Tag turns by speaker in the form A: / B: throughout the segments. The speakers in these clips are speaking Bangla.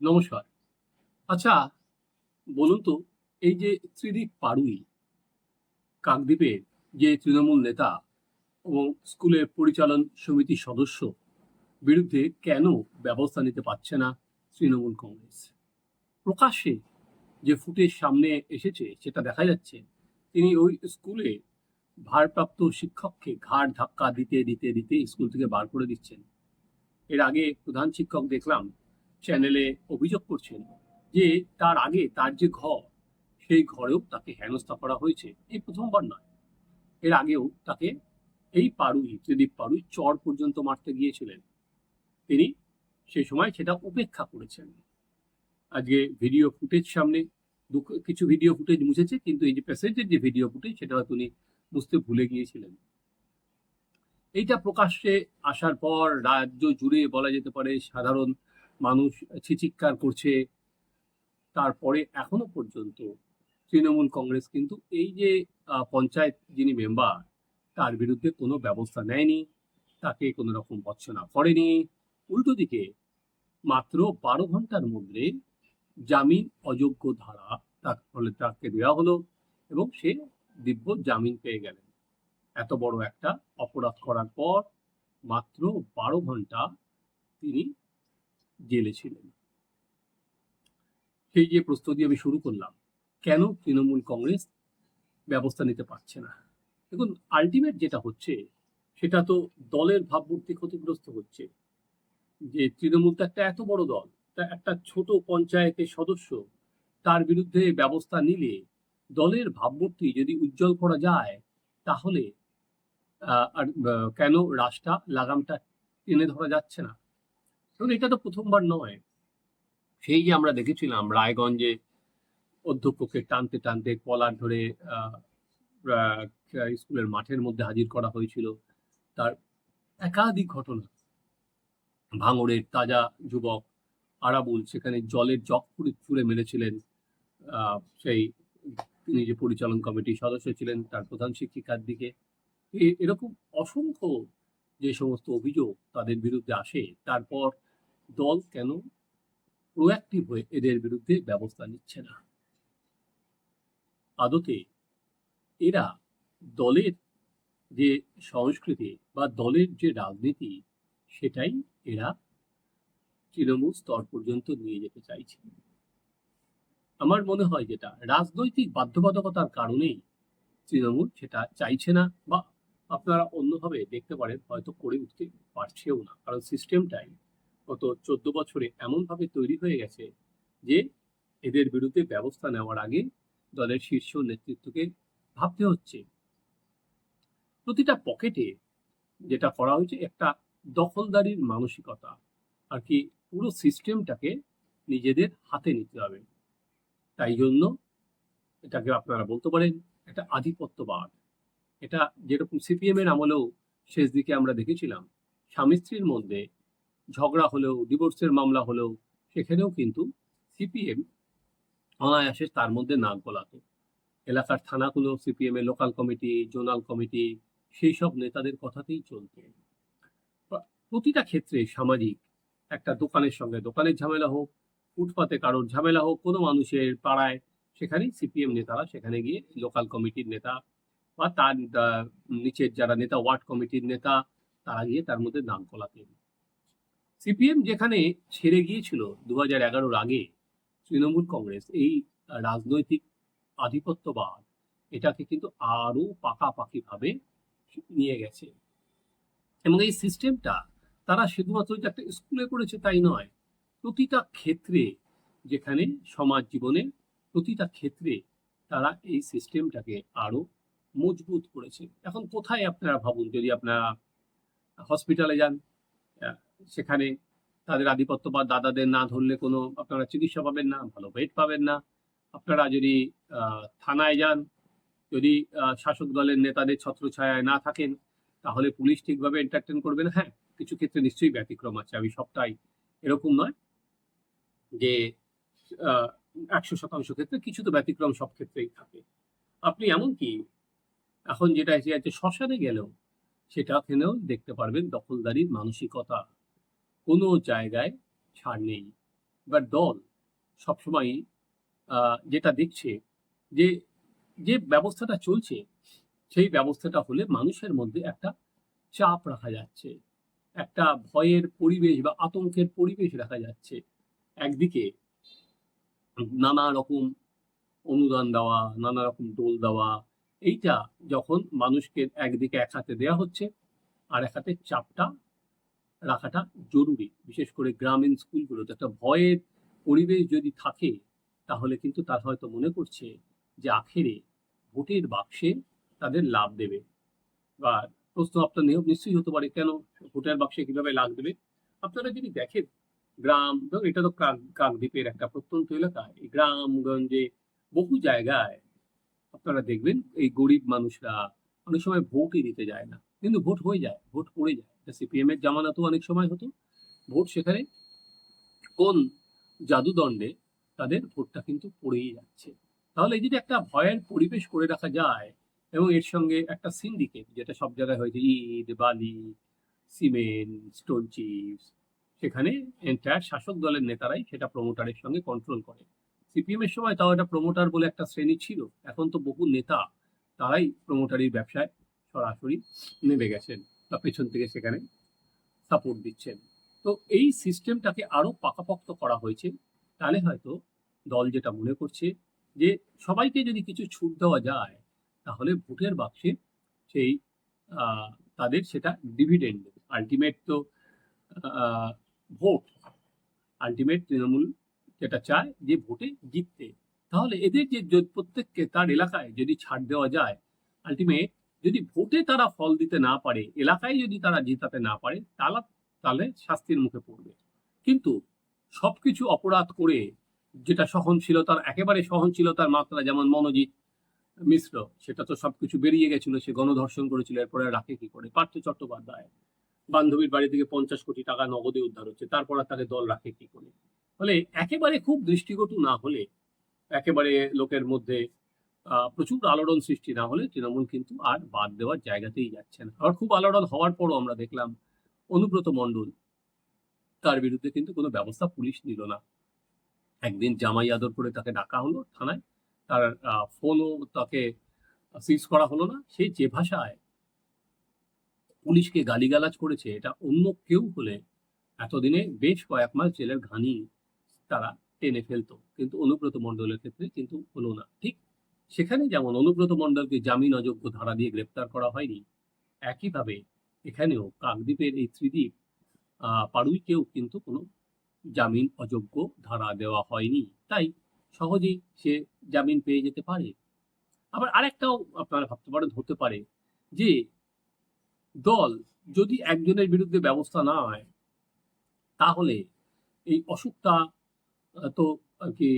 A: নমস্কার। আচ্ছা বলুন তো, এই যে ত্রিদীপ পাড়ুই কাকদ্বীপের যে তৃণমূল নেতা এবং স্কুলের পরিচালন সমিতির সদস্য, বিরুদ্ধে কেন ব্যবস্থা নিতে পারছে না তৃণমূল কংগ্রেস? প্রকাশ্যে যে ফুটেজ সামনে এসেছে, সেটা দেখা যাচ্ছে, তিনি ওই স্কুলে ভারপ্রাপ্ত শিক্ষককে ঘাড় ধাক্কা দিতে দিতে দিতে স্কুল থেকে বার করে দিচ্ছেন। এর আগে প্রধান শিক্ষক দেখলাম চ্যানেলে অভিযোগ করছেন যে তার আগে তার যে ঘর, সেই ঘরেও তাকে হেনস্থা করা হয়েছে। এই প্রথমবার নয়। এর আগেও তাকে এই পাড়ুই ত্রিদীপ পাড়ুই চর পর্যন্ত মারতে গিয়েছিলেন। তিনি সেই সময় সেটা উপেক্ষা করেছেন। আজকে ভিডিও ফুটেজ সামনে কিছু ভিডিও ফুটেজ মুছেছে, কিন্তু এই যে প্যাসেজের যে ভিডিও ফুটেজ সেটা উনি বুঝতে ভুলে গিয়েছিলেন। এইটা প্রকাশ্যে আসার পর রাজ্য জুড়ে বলা যেতে পারে সাধারণ মানুষ চিৎকার করছে। তারপরে এখনও পর্যন্ত তৃণমূল কংগ্রেস কিন্তু এই যে পঞ্চায়েত যিনি মেম্বার, তার বিরুদ্ধে কোনো ব্যবস্থা নেয়নি, তাকে কোনো রকম ভৎসনা করেনি। উল্টো দিকে মাত্র বারো ঘণ্টার মধ্যে জামিন অযোগ্য ধারা ফলে তাকে দেওয়া হলো এবং সে দিব্য জামিন পেয়ে গেলেন। এত বড় একটা অপরাধ করার পর মাত্র বারো ঘণ্টা তিনি জেলে ছিলেন। সেই যে প্রস্তুতি আমি শুরু করলাম, কেন তৃণমূল কংগ্রেস ব্যবস্থা নিতে পারছে না? দেখুন আলটিমেট যেটা হচ্ছে, সেটা তো দলের ভাবমূর্তি ক্ষতিগ্রস্ত হচ্ছে। যে তৃণমূল তো একটা এত বড় দল, তা একটা ছোট পঞ্চায়েতের সদস্য, তার বিরুদ্ধে ব্যবস্থা নিলে দলের ভাবমূর্তি যদি উজ্জ্বল করা যায়, তাহলে আর কেন রাস্তা, লাগামটা টেনে ধরা যাচ্ছে না? কারণ এটা তো প্রথমবার নয়। সেই যে আমরা দেখেছিলাম রায়গঞ্জে অধ্যক্ষকে টানতে টানতে কলার ধরে স্কুলের মাঠের মধ্যে হাজির করা হয়েছিল। তার একাধিক ঘটনা। ভাঙড়ের তাজা যুবক আরাবুল সেখানে জলের জগ ফুড়ে ছুঁড়ে মেরেছিলেন। সেই তিনি যে পরিচালন কমিটির সদস্য ছিলেন, তার প্রধান শিক্ষিকার দিকে। এরকম অসংখ্য যে সমস্ত অভিযোগ তাদের বিরুদ্ধে আসে, তারপর দল কেন প্রোয়াক্টিভ হয়ে এদের বিরুদ্ধে ব্যবস্থা নিচ্ছে না? আদতে এরা দলের যে সংস্কৃতি বা দলের যে রাজনীতি, সেটাই এরা তৃণমূল স্তর পর্যন্ত নিয়ে যেতে চাইছে। আমার মনে হয় যেটা, রাজনৈতিক বাধ্যবাধকতার কারণেই তৃণমূল সেটা চাইছে না বা আপনারা অন্যভাবে দেখতে পারেন, হয়তো করে উঠতে পারছেও না। কারণ সিস্টেমটাই গত চোদ্দ বছরে এমনভাবে তৈরি হয়ে গেছে যে এদের বিরুদ্ধে ব্যবস্থা নেওয়ার আগে দলের শীর্ষ নেতৃত্বকে ভাবতে হচ্ছে। প্রতিটা পকেটে যেটা করা হয়েছে একটা দখলদারির মানসিকতা, আর কি পুরো সিস্টেমটাকে নিজেদের হাতে নিতে হবে। তাই জন্য এটাকে আপনারা বলতে পারেন একটা আধিপত্যবাদ। এটা যেরকম সিপিএম এর আমলেও শেষ দিকে আমরা দেখেছিলাম স্বামী স্ত্রীর মধ্যে ঝগড়া হলেও ডিভোর্সের মামলা হলেও, সেখানেও কিন্তু সিপিএম অনায়াসে তার মধ্যে নাক গলাতো। এলাকার থানাগুলো সিপিএম এর লোকাল কমিটি জোনাল কমিটি সেই সব নেতাদের কথাতেই চলত। প্রতিটা ক্ষেত্রে সামাজিক, একটা দোকানের সঙ্গে দোকানের ঝামেলা হোক, ফুটপাতে কারোর ঝামেলা হোক, কোনো মানুষের পাড়ায়, সেখানেই সিপিএম নেতারা সেখানে গিয়ে লোকাল কমিটির নেতা বা তার নিচের যারা নেতা ওয়ার্ড কমিটির নেতা, তারা গিয়ে তার মধ্যে নাম গলাতেন। সিপিএম যেখানে ছেড়ে গিয়েছিল দু হাজার এগারোর আগে তৃণমূল কংগ্রেস, এই রাজনৈতিক আধিপত্যবাদ, এটাকে কিন্তু আরও পাকাপাকিভাবে নিয়ে গেছে। এবং এই সিস্টেমটা তারা শুধুমাত্র একটা স্কুলে করেছে তাই নয়, প্রতিটা ক্ষেত্রে যেখানে সমাজ জীবনে প্রতিটা ক্ষেত্রে তারা এই সিস্টেমটাকে আরও মজবুত করেছে। এখন কোথায় আপনারা ভাবুন, যদি আপনারা হসপিটালে যান সেখানে তাদের আধিপত্য বা দাদাদের না ধরলে কোনো আপনারা চিকিৎসা পাবেন না, ভালো বেড পাবেন না। আপনারা যদি থানায় যান, যদি শাসক দলের নেতাদের ছত্রছায়ায় না থাকেন, তাহলে পুলিশ ঠিকভাবে এন্টারটেন করবে না। হ্যাঁ কিছু ক্ষেত্রে নিশ্চয়ই ব্যতিক্রম আছে। আমি সবটাই এরকম নয় যে একশো শতাংশ ক্ষেত্রে কিছু তো ব্যতিক্রম সব ক্ষেত্রেই থাকে। আপনি এমনকি এখন যেটা এসে শ্মশানে গেলেও সেটাখানেও দেখতে পারবেন দখলদারির মানসিকতা। কোনো জায়গায় ছাড় নেই। বা দল সবসময় যেটা দেখছে যে যে ব্যবস্থাটা চলছে, সেই ব্যবস্থাটা হলে মানুষের মধ্যে একটা চাপ রাখা যাচ্ছে। একটা ভয়ের পরিবেশ বা আতঙ্কের পরিবেশ রাখা যাচ্ছে। একদিকে নানা রকম অনুদান দেওয়া, নানা রকম দোল দেওয়া, এইটা যখন মানুষকে একদিকে এক হাতে দেওয়া হচ্ছে, আর এক হাতে চাপটা রাখাটা জরুরি, বিশেষ করে গ্রামীণ স্কুলগুলোতে। একটা ভয়ের পরিবেশ যদি থাকে, তাহলে কিন্তু তার হয়তো মনে করছে যে আখেরে ভোটের বাক্সে তাদের লাভ দেবে। বা প্রশ্ন আপনার নিয়োগ নিশ্চয়ই হতে পারে, কেন ভোটের বাক্সে কীভাবে লাভ দেবে? আপনারা যদি দেখেন, গ্রাম, ধরুন এটা তো কাক কাকদ্বীপের একটা প্রত্যন্ত এলাকা, এই গ্রামগঞ্জে বহু জায়গায় আপনারা দেখবেন, এই গরিব মানুষরা অনেক সময় ভোটই দিতে যায় না। কিন্তু ভোট হয়ে যায়, ভোট পড়ে যায়। সিপিএম এর জামানাতেও অনেক সময় হতো। ভোট সেখানে কোন জাদুদণ্ডে তাদের ভোটটা কিন্তু পড়েই যাচ্ছে। তাহলে যদি একটা ভয়ের পরিবেশ করে রাখা যায় এবং এর সঙ্গে একটা সিন্ডিকেট যেটা সব জায়গায় হয়েছে, ইট, বালি, সিমেন্ট স্টোন চিপস সেখানে এন্টায়ার শাসক দলের নেতারাই সেটা প্রমোটারের সঙ্গে কন্ট্রোল করে। সিপিএম এর সময় তাও এটা প্রমোটার বলে একটা শ্রেণি ছিল। এখন তো বহু নেতা তারাই প্রমোটারির ব্যবসায় সরাসরি নেমে গেছেন। পেছন থেকে সেখানে সাপোর্ট দিচ্ছেন। তো এই সিস্টেমটাকে আরও পাকাপোক্ত করা হয়েছে, তাহলে হয়তো দল যেটা মনে করছে যে সবাইকে যদি কিছু ছুট দেওয়া যায়, তাহলে ভোটের বাক্সে সেই তাদের সেটা ডিভিডেন্ড আলটিমেট তো ভোট আলটিমেট তৃণমূল যেটা চায় যে ভোটে জিততে। তাহলে এদের যে প্রত্যেককে তার এলাকায় যদি ছাড় দেওয়া যায় আলটিমেট যদি ভোটে তারা ফল দিতে না পারে, এলাকায় যদি তারা জেতাতে না পারে তাহলে তাহলে শাস্তির মুখে পড়বে। কিন্তু সবকিছু অপরাধ করে যেটা সহনশীলতার, একেবারে সহনশীলতার মাত্রা যেমন মনোজিৎ মিশ্র, সেটা তো সবকিছু বেরিয়ে গেছিল, সে গণধর্ষণ করেছিল, এরপরে রাখে কি করে? পার্থ চট্টোপাধ্যায় বান্ধবীর বাড়ি থেকে পঞ্চাশ কোটি টাকা নগদে উদ্ধার হচ্ছে, তারপর তাকে দল রাখে কি করে? ফলে একেবারে খুব দৃষ্টিকটু না হলে, একেবারে লোকের মধ্যে প্রচুর আলোড়ন সৃষ্টি না হলে তৃণমূল কিন্তু আর বাদ দেওয়ার জায়গাতেই যাচ্ছে না। আবার খুব আলোড়ন হওয়ার পরও আমরা দেখলাম অনুব্রত মণ্ডল তার বিরুদ্ধে কিন্তু কোনো ব্যবস্থা পুলিশ নিল না। একদিন জামাই আদর করে তাকে ডাকা হলো থানায়। তার ফোনও তাকে সিজ করা হলো না। সে যে ভাষায় পুলিশকে গালিগালাজ করেছে, এটা অন্য কেউ হলে এতদিনে বেশ কয়েক মাস জেলের ঘানি তারা টেনে ফেলতো। কিন্তু অনুব্রত মণ্ডলের ক্ষেত্রে কিন্তু হলো না। ঠিক সেখানে যেমন অনুব্রত মণ্ডলকে জামিন অযোগ্য ধারা দিয়ে গ্রেপ্তার করা হয়নি, একইভাবে এখানেও কাকদ্বীপের এই ত্রিদ্বীপ পাড়ুইকেও কিন্তু কোনো জামিন অযোগ্য ধারা দেওয়া হয়নি। তাই সহজেই সে জামিন পেয়ে যেতে পারে। আবার আরেকটাও আপনারা ভাবতে পারেন হতে পারে যে দল যদি একজনের বিরুদ্ধে ব্যবস্থা না হয় তাহলে এই অসুখটা তো আর কি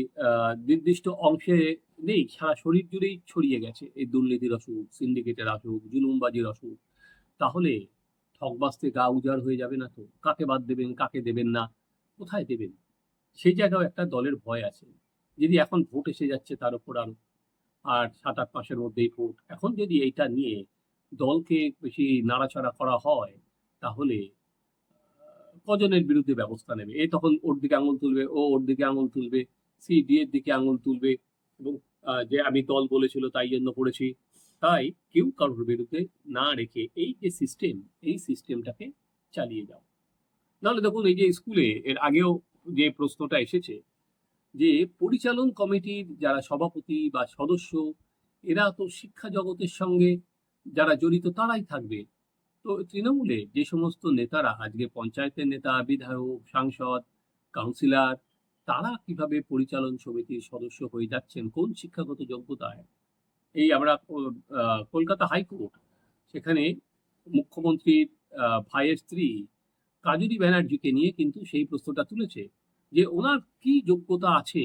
A: নির্দিষ্ট অংশে নেই, সারা শরীর জুড়েই ছড়িয়ে গেছে এই দুর্নীতির অসুখ সিন্ডিকেটের অসুখ, জুলুমবাজির অসুখ। তাহলে ঠকবাস্তে গা উজাড় হয়ে যাবে না তো? কাকে বাদ দেবেন, কাকে দেবেন না? কোথায় দেবেন? সেই জায়গাও একটা দলের ভয় আছে। যদি এখন ভোট এসে যাচ্ছে তার উপর আরও, আর সাত আট মাসের মধ্যেই ভোট। এখন যদি এইটা নিয়ে দলকে বেশি নাড়াচাড়া করা হয়, তাহলে কজনের বিরুদ্ধে ব্যবস্থা নেবে। এ তখন ওর দিকে আঙুল তুলবে, ও ওর দিকে আঙুল তুলবে সি ডি এর দিকে আঙুল তুলবে এবং যে আমি দল বলেছিল তাই জন্য করেছি। তাই কেউ কারোর বিরুদ্ধে না রেখে এই যে সিস্টেম এই সিস্টেমটাকে চালিয়ে যাও। নাহলে দেখুন এই যে স্কুলে এর আগেও যে প্রশ্নটা এসেছে যে পরিচালন কমিটির যারা সভাপতি বা সদস্য, এরা তো শিক্ষা জগতের সঙ্গে যারা জড়িত তারাই থাকবে। তো তৃণমূলে যে সমস্ত নেতারা, আজকে পঞ্চায়েতের নেতা, বিধায়ক, সাংসদ, কাউন্সিলর, তারা কীভাবে পরিচালন সমিতির সদস্য হয়ে যাচ্ছেন? কোন শিক্ষাগত যোগ্যতায়? এই আমরা কলকাতা হাইকোর্ট, সেখানে মুখ্যমন্ত্রীর ভাইয়ের স্ত্রী কাজুরি ব্যানার্জিকে নিয়ে কিন্তু সেই প্রশ্নটা তুলেছে যে ওনার কি যোগ্যতা আছে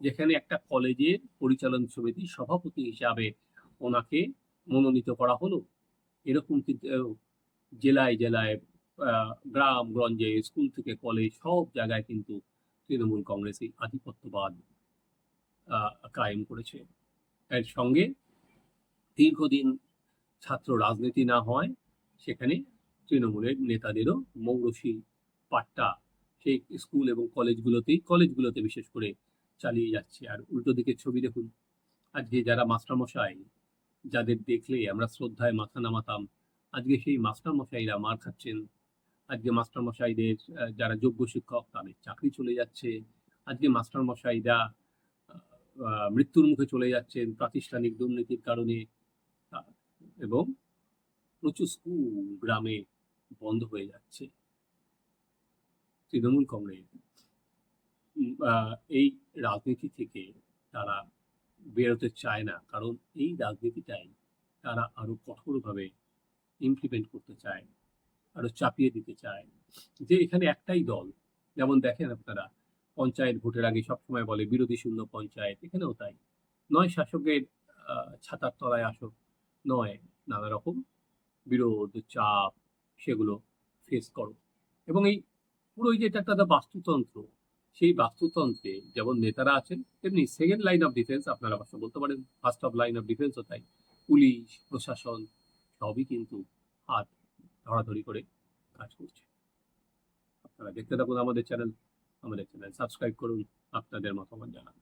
A: যেখানে একটা কলেজের পরিচালন সমিতির সভাপতি হিসাবে ওনাকে মনোনীত করা হলো? এরকম কিন্তু জেলায় জেলায় গ্রাম, গঞ্জে, স্কুল থেকে কলেজ সব জায়গায় কিন্তু তৃণমূল কংগ্রেসই আধিপত্যবাদ কায়েম করেছে। এর সঙ্গে দীর্ঘদিন ছাত্র রাজনীতি না হয়, সেখানে তৃণমূলের নেতাদেরও মৌরসী পাট্টা সেই স্কুল এবং কলেজগুলোতেই, কলেজগুলোতে বিশেষ করে চালিয়ে যাচ্ছে। আর উল্টো দিকে ছবি দেখুন, আজকে যারা মাস্টারমশাই, যাদের দেখলে আমরা শ্রদ্ধায় মাথা নামাতাম আজকে সেই মাস্টারমশাইরা মার খাচ্ছেন। আজকে মাস্টারমশাইদের আহ, যারা যোগ্য শিক্ষক তাদের চাকরি চলে যাচ্ছে। আজকে মাস্টারমশাইরা আহ, মৃত্যুর মুখে চলে যাচ্ছেন প্রাতিষ্ঠানিক দুর্নীতির কারণে। এবং প্রচুর স্কুল গ্রামে বন্ধ হয়ে যাচ্ছে। তৃণমূল কংগ্রেস এই রাজনীতি থেকে তারা বেরোতে চায় না। কারণ এই রাজনীতিটাই তারা আরও কঠোরভাবে ইমপ্লিমেন্ট করতে চায়, আরও চাপিয়ে দিতে চায়। যে এখানে একটাই দল, যেমন দেখেন আপনারা, পঞ্চায়েত ভোটের আগে সবসময় বলে বিরোধী শূন্য পঞ্চায়েত, এখানেও তাই। নয় শাসকের ছাতার তলায় আসক, নয় নানা রকম বিরোধ, চাপ, সেগুলো ফেস করো। এবং এই পুরো যে এটা একটা বাস্তুতন্ত্র, সেই বাস্তুতন্ত্রে যেমন নেতারা আছেন, তেমনি সেকেন্ড লাইন অফ ডিফেন্স আপনারা বলতে পারেন ফার্স্ট অফ লাইন অফ ডিফেন্সও তাই। পুলিশ, প্রশাসন সবই কিন্তু হাত ধরাধরি করে কাজ করছে। আপনারা দেখতে থাকুন আমাদের চ্যানেল আমাদের চ্যানেল সাবস্ক্রাইব করুন, আপনাদের মতামত জানান।